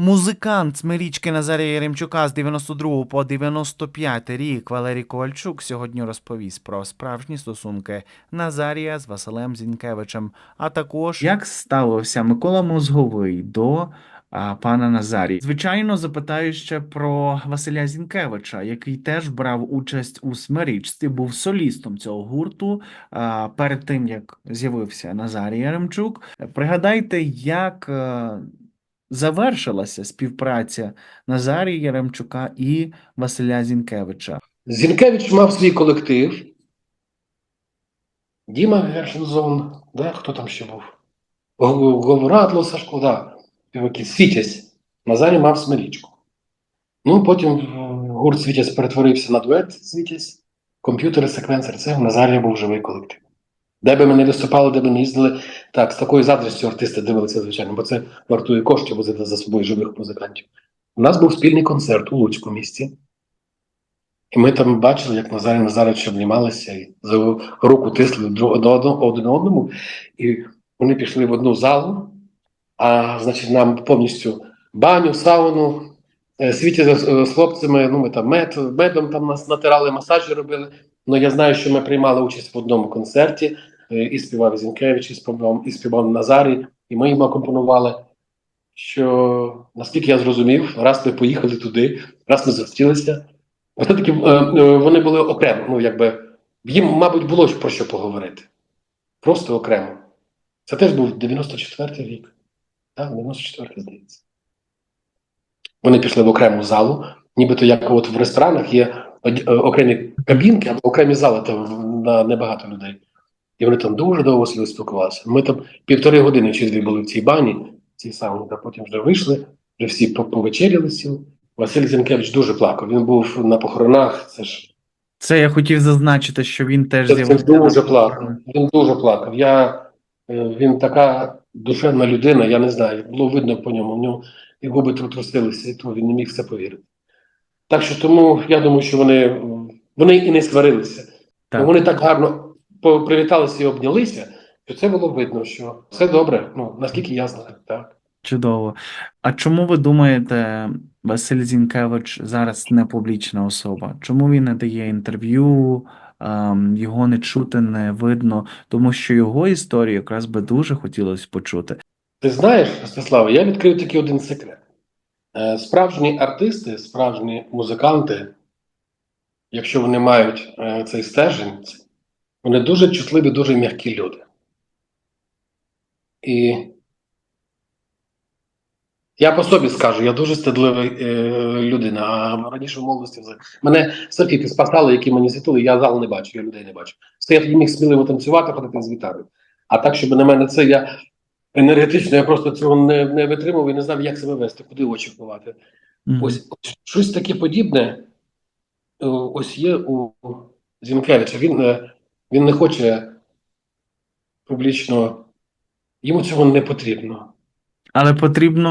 Музикант Смирічки Назарія Яремчука з 92 по 95 рік Валерій Ковальчук сьогодні розповість про справжні стосунки Назарія з Василем Зінкевичем, а також як ставився Микола Мозговий до а, пана Назарія. Звичайно, запитаю ще про Василя Зінкевича, який теж брав участь у Смирічці, був солістом цього гурту а, перед тим як з'явився Назарій Яремчук. Пригадайте, як. Завершилася співпраця Назарія Яремчука і Василя Зінкевича. Зінкевич мав свій колектив. Діма Гершензон, да? хто там ще був? Г- Говорадло Сашко, да. Світязь. Назарій мав смирічку. Ну, потім гурт Світязь перетворився на дует Світязь, комп'ютери, секвенсор. Це в Назарія був живий колектив. Де би ми не виступали, де би не їздили, так, з такою заздрістю артисти дивилися, звичайно, бо це вартує коштів возити за собою живих музикантів. У нас був спільний концерт у Луцьку місті. І ми там бачили, як Назарій Назарович обнімалися і за руку тисли один одному. І вони пішли в одну залу, а значить, нам повністю баню, сауну, е, світі з, з хлопцями, ну ми там мед, медом там нас натирали, масажі робили. Ну я знаю, що ми приймали участь в одному концерті, е, і співав Зінкевич, і співав, і співав Назарій, і ми їм акомпонували. Що наскільки я зрозумів, раз ми поїхали туди, раз ми зустрілися, все-таки е, е, вони були окремо. Ну, якби їм, мабуть, було про що поговорити. Просто окремо. Це теж був 94-й рік. Так, 94-й, здається. Вони пішли в окрему залу, нібито як от в ресторанах є е, окремі кабінки або окремі зали там на небагато людей. І вони там дуже довго собі спілкувалися. Ми там півтори години чи дві були в цій бані, в цій сауні, а потім вже вийшли, вже всі повечеряли сіли. Василь Зінкевич дуже плакав. Він був на похоронах. Це ж Це я хотів зазначити, що він теж з'явився. дуже плакав. Він дуже плакав. Я, е, він така душевна людина, я не знаю. Було видно по ньому. В нього і губи трусилися, і то він не міг в це повірити. Так що тому я думаю, що вони, вони і не сварилися. Так. Вони так гарно привіталися і обнялися, що це було видно, що все добре. Ну наскільки я знаю, так. Чудово. А чому ви думаєте, Василь Зінкевич зараз не публічна особа? Чому він не дає інтерв'ю, ем, його не чути, не видно? Тому що його історію якраз би дуже хотілося почути. Ти знаєш, Ростиславе, я відкрив такий один секрет. Е, Справжні артисти, справжні музиканти, якщо вони мають е, цей стержень, вони дуже чутливі, дуже м'які люди. І я по собі скажу, я дуже стидлива е, людина. А раніше в молодості взагалі. мене серфіти спасали, які мені світили, я зал не бачу, я людей не бачу. Все я тоді міг сміливо танцювати, ходити з гітарою. А так, щоб на мене це я енергетично, я просто цього не, не витримав і не знав, як себе вести, куди очі ховати. Мгм. Ось ось щось таке подібне. е, Ось є у Зінкевича. Він, е, він не хоче публічно, йому цього не потрібно. Але потрібно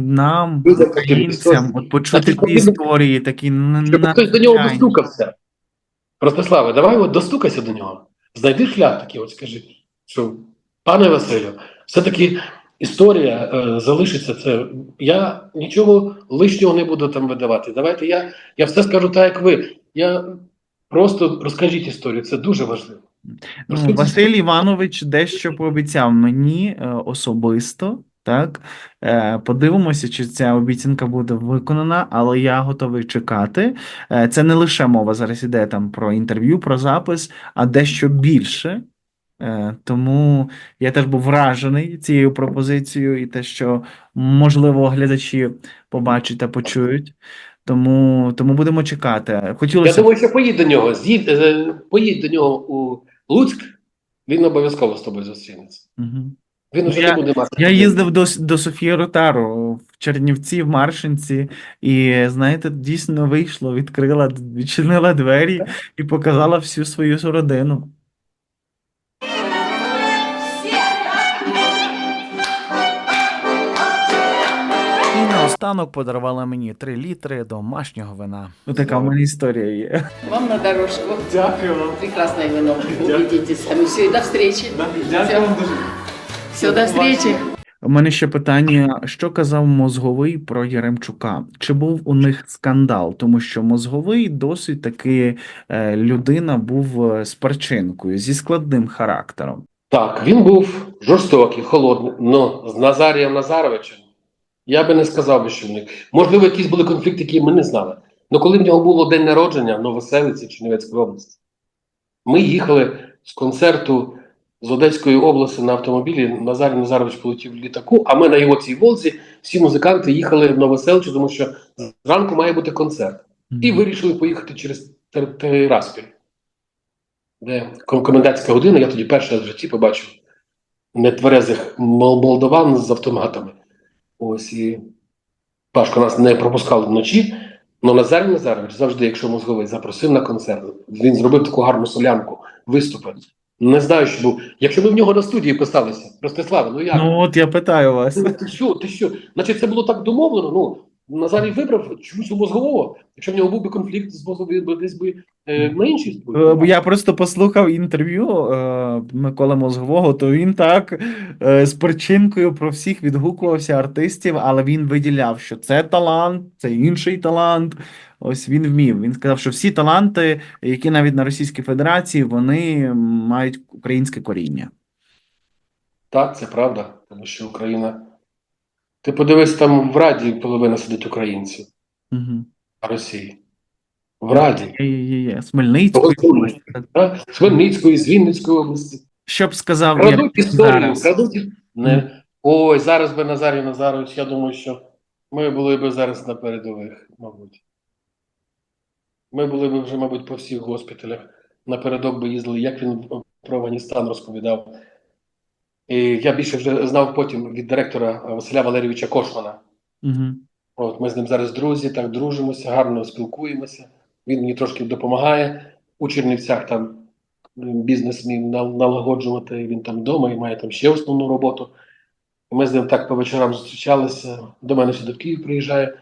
нам, українцям, от почути ті історії, такі Щоб хтось до нього достукався. Ростиславе, давай от достукайся до нього. Знайди шлях такий, от скажи, що пане Василю, все-таки історія е, залишиться. Це я нічого лишнього не буду там видавати. Давайте я, я все скажу так, як ви. Я просто розкажіть історію, це дуже важливо. Ну, Розкажіть Василь Іванович дещо пообіцяв мені е, особисто. Так, Е, подивимося, чи ця обіцянка буде виконана, але я готовий чекати. Е, Це не лише мова зараз іде там про інтерв'ю, про запис, а дещо більше. Тому я теж був вражений цією пропозицією і те, що можливо глядачі побачать та почують. Тому, тому будемо чекати. Я думаю, що поїдь до нього, з'їдь, е, поїдь до нього у Луцьк, він обов'язково з тобою зустрінеться. Мгм. Він вже Я- не буде мати. Я їздив до, до Софії Ротару в Чернівці, в Маршинці, і знаєте, дійсно вийшло, відкрила, відчинила двері і показала всю свою родину. Наостанок подарувала мені 3 літри домашнього вина. Ось така в мене історія є. Вам на дорожку. Дякую вам. Прекрасное вино. Убедитесь. Все, до встречи. Дякую вам дуже. Все, до встречи. У мене ще питання: що казав Мозговий про Яремчука? Чи був у них скандал? Тому що Мозговий досить таки е, людина був е, з перчинкою, зі складним характером. Так, він був жорстокий, холодний, але з Назарієм Назаровичем я би не сказав би, що в них. Можливо, якісь були конфлікти, які ми не знали. Але коли в нього було день народження в Новоселиці Чернівецької області, ми їхали з концерту з Одеської області на автомобілі. Назарій Назарович полетів в літаку, а ми на його цій волзі всі музиканти їхали в Новоселичі, тому що зранку має бути концерт. І вирішили поїхати через Тер- Тираспіль, де комендантська година, я тоді перший раз в житті побачив нетверезих мол- молдаван з автоматами. Ось і Пашко нас не пропускали вночі. але Назар Назарович завжди, якщо мозговий запросив на концерт, він зробив таку гарну солянку, виступив. Не знаю, що був. Якщо ми в нього на студії писалися, Ростиславе, ну як? Ну от я питаю вас. Ну, Ти що, ти що? Значить, це було так домовлено. Ну, Назарій вибрав чомусь мозгового. Якщо в нього був би конфлікт з мозговим, десь би е, на іншій Е, бо Я просто послухав інтерв'ю е, Миколи Мозгового, то він так е, з перчинкою про всіх відгукувався артистів, але він виділяв, що це талант, це інший талант. Ось він вмів. Він сказав, що всі таланти, які навіть на Російській Федерації, вони мають українське коріння. Так, це правда, тому що Україна. Ти подивись, там в Раді половина сидить українців, Угу. а Росії. В Раді. Є, є, є. З. Ой, З Хмельницької, з Вінницької області. Що б сказав Крадуть історію, крадуть. Не. Ой, зараз би Назарій Назарович, я думаю, що ми були б зараз на передових, мабуть. Ми були б вже, мабуть, по всіх госпіталях. Напередок би їздили, як він про Афганістан розповідав. І я більше вже знав потім від директора Василя Валерійовича Кошмана. Угу. От ми з ним зараз друзі, так дружимося, гарно спілкуємося. Він мені трошки допомагає у Чернівцях там бізнес мій налагоджувати. Він там вдома і має там ще основну роботу. Ми з ним так по вечорам зустрічалися. До мене сюди в Київ приїжджає.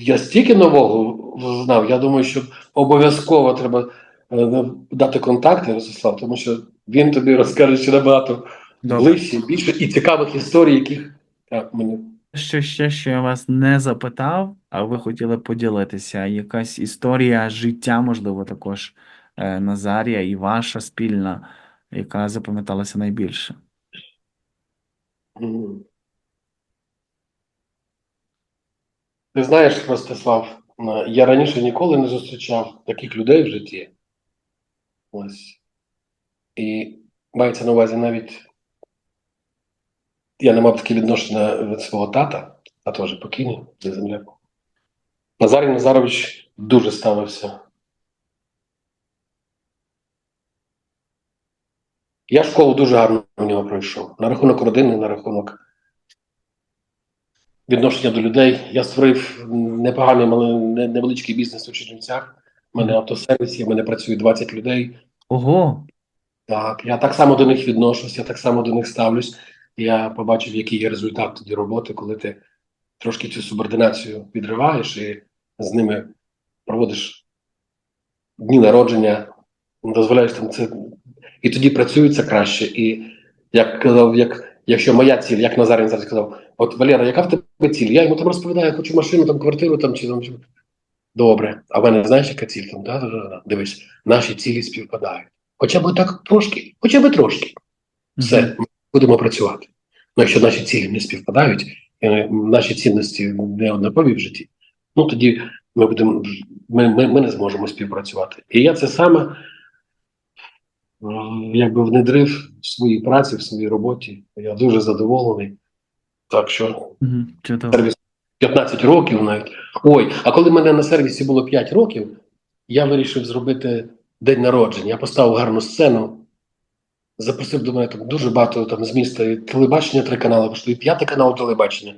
Я стільки нового знав. Я думаю, що обов'язково треба е, дати контакти, Ростислав, тому що він тобі розкаже ще набагато. Ближче, більше і цікавих історій, яких так мені Що ще, що я вас не запитав, а ви хотіли поділитися? Якась історія життя, можливо, також е, Назарія і ваша спільна, яка запам'яталася найбільше? Ти знаєш, Ростислав, е, я раніше ніколи не зустрічав таких людей в житті. Ось. І мається на увазі навіть. Я не мав таке відношення від свого тата, а теж покійний за земляку. Назарій Назарович дуже ставився. Я школу дуже гарно у нього пройшов. На рахунок родини, на рахунок відношення до людей. Я створив непоганий невеличкий бізнес у Чернівцях. У мене автосервіс, в мене працює 20 людей. Ого, Так, я так само до них відношусь, я так само до них ставлюсь. Я побачив, який є результат тоді роботи, коли ти трошки цю субординацію підриваєш і з ними проводиш дні народження, дозволяєш там це. І тоді працюється краще. І як казав, як, якщо моя ціль, як Назарин зараз сказав, от Валера, яка в тебе ціль? Я йому там розповідаю, хочу машину, там квартиру там чи там. Добре, а в мене знаєш, яка ціль там? Да, да, да. Дивись, наші цілі співпадають. Хоча б так трошки, хоча б трошки. Все, будемо працювати. Ну, якщо наші цілі не співпадають, е, наші цінності не однакові в житті, ну тоді ми будемо ми, ми, ми не зможемо співпрацювати. І я це саме якби внедрив в своїй праці, в своїй роботі. Я дуже задоволений. Так що чудово. сервіс 15 років навіть. Ой, а коли в мене на сервісі було 5 років, я вирішив зробити день народження. Я поставив гарну сцену, запросив до мене там дуже багато там з міста і телебачення три канали, пішли, і п'ятий канал телебачення.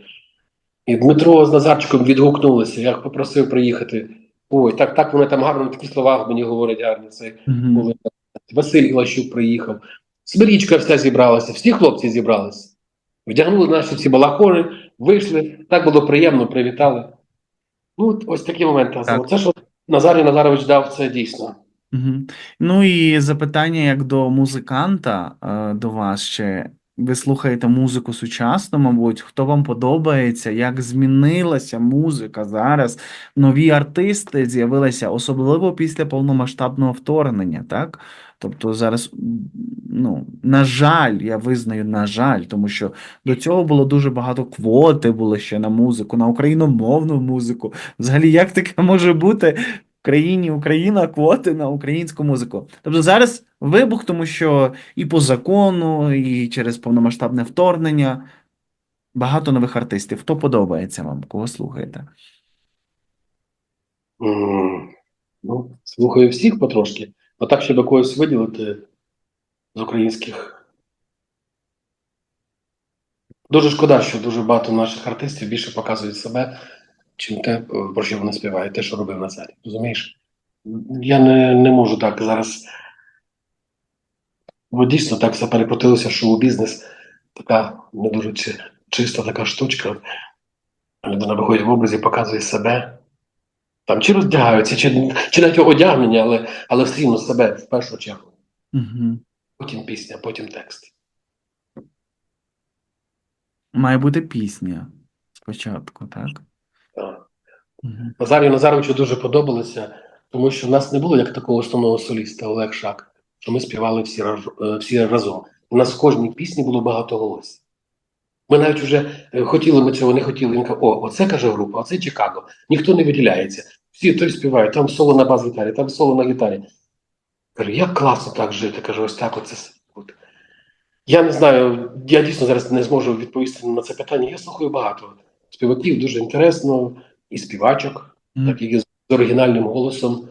І Дмитро з Назарчиком відгукнулися. Я попросив приїхати. Ой, так, так вони там гарно такі слова мені говорять гарні. Це Мгм. були. Василь Ілащук приїхав. Смирічка вся зібралася, всі хлопці зібралися. Вдягнули наші ці балахони, вийшли, так було приємно, привітали. Ну, ось такі моменти. Так. Це, що Назарій Назарович дав, це дійсно. Ну і запитання як до музиканта, е, до вас ще. ви слухаєте музику сучасну, мабуть, хто вам подобається, як змінилася музика зараз. Нові артисти з'явилися, особливо після повномасштабного вторгнення, так? Тобто зараз, ну, на жаль, я визнаю, на жаль, тому що до цього було дуже багато квоти були ще на музику, на україномовну музику. Взагалі, як таке може бути країні Україна квоти на українську музику? Тобто зараз вибух, тому що і по закону, і через повномасштабне вторгнення багато нових артистів. Хто подобається вам? Кого слухаєте? Ну, слухаю всіх потрошки, а так, щоб когось виділити з українських. Дуже шкода, що дуже багато наших артистів більше показують себе, чим те, про що вони співають, те, що робив Назарій. Розумієш? Я не, не можу так зараз. Бо дійсно так все перекрутилося, шоу-бізнес така не дуже чиста така штучка. Людина виходить в образі, показує себе. Там чи роздягаються, чи, чи навіть одягнення, але, але все рівно себе в першу чергу. Угу. Потім пісня, потім текст. Має бути пісня спочатку, так? Так. Угу. Назарію Назаровичу дуже подобалося, тому що в нас не було як такого основного соліста Олег Шак, що ми співали всі, раз- е, всі разом. У нас в кожній пісні було багато голосів. Ми навіть вже е, хотіли ми цього, не хотіли. Він каже, о, оце каже група, оце Чикаго. Ніхто не виділяється. Всі той співають, там соло на бас-гітарі, там соло на гітарі. Кажу, як класно так жити. Кажу, ось так оце. Я не знаю, я дійсно зараз не зможу відповісти на це питання. Я слухаю багато співаків, дуже інтересно, і співачок, так як і з оригінальним голосом.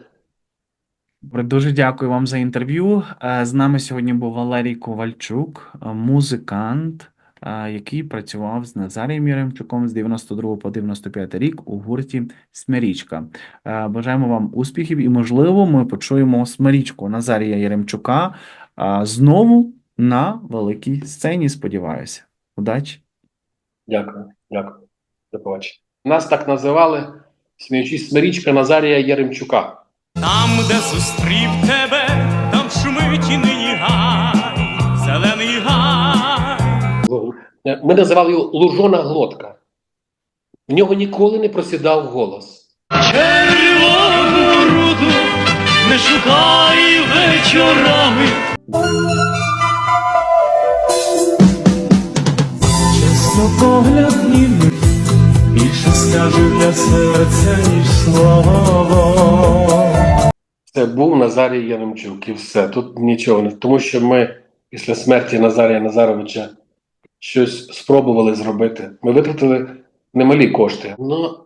Добре, Дуже дякую вам за інтерв'ю. Е, З нами сьогодні був Валерій Ковальчук, е, музикант, е, який працював з Назарієм Яремчуком з 92 по 95 рік у гурті Смирічка. Бажаємо вам успіхів і, можливо, ми почуємо Смирічку Назарія Яремчука знову на великій сцені, сподіваюся. Удачі! Дякую, дякую. До побачення. Нас так називали, сміючись, Смирічка Назарія Яремчука. Там, де зустрів тебе, там шумить і нині гай, зелений гай. Ми називали його Лужона глотка. В нього ніколи не просідав голос. Червону руду не шукай вечорами. Чесно погляд ніби більше скаже для серця, ніж слово. Це був Назарій Яремчук і все. Тут нічого не. Тому що ми після смерті Назарія Назаровича щось спробували зробити. Ми витратили немалі кошти. Ну,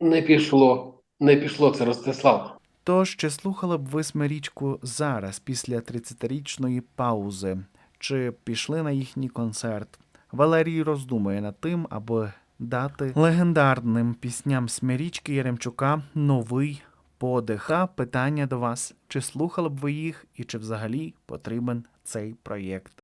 не пішло. Не пішло це Ростислав. Тож, чи слухали б ви Смирічку зараз, після 30-річної паузи? Чи пішли на їхній концерт? Валерій роздумує над тим, аби дати легендарним пісням Смірічки Яремчука новий подих. Та питання до вас: чи слухали б ви їх і чи взагалі потрібен цей проєкт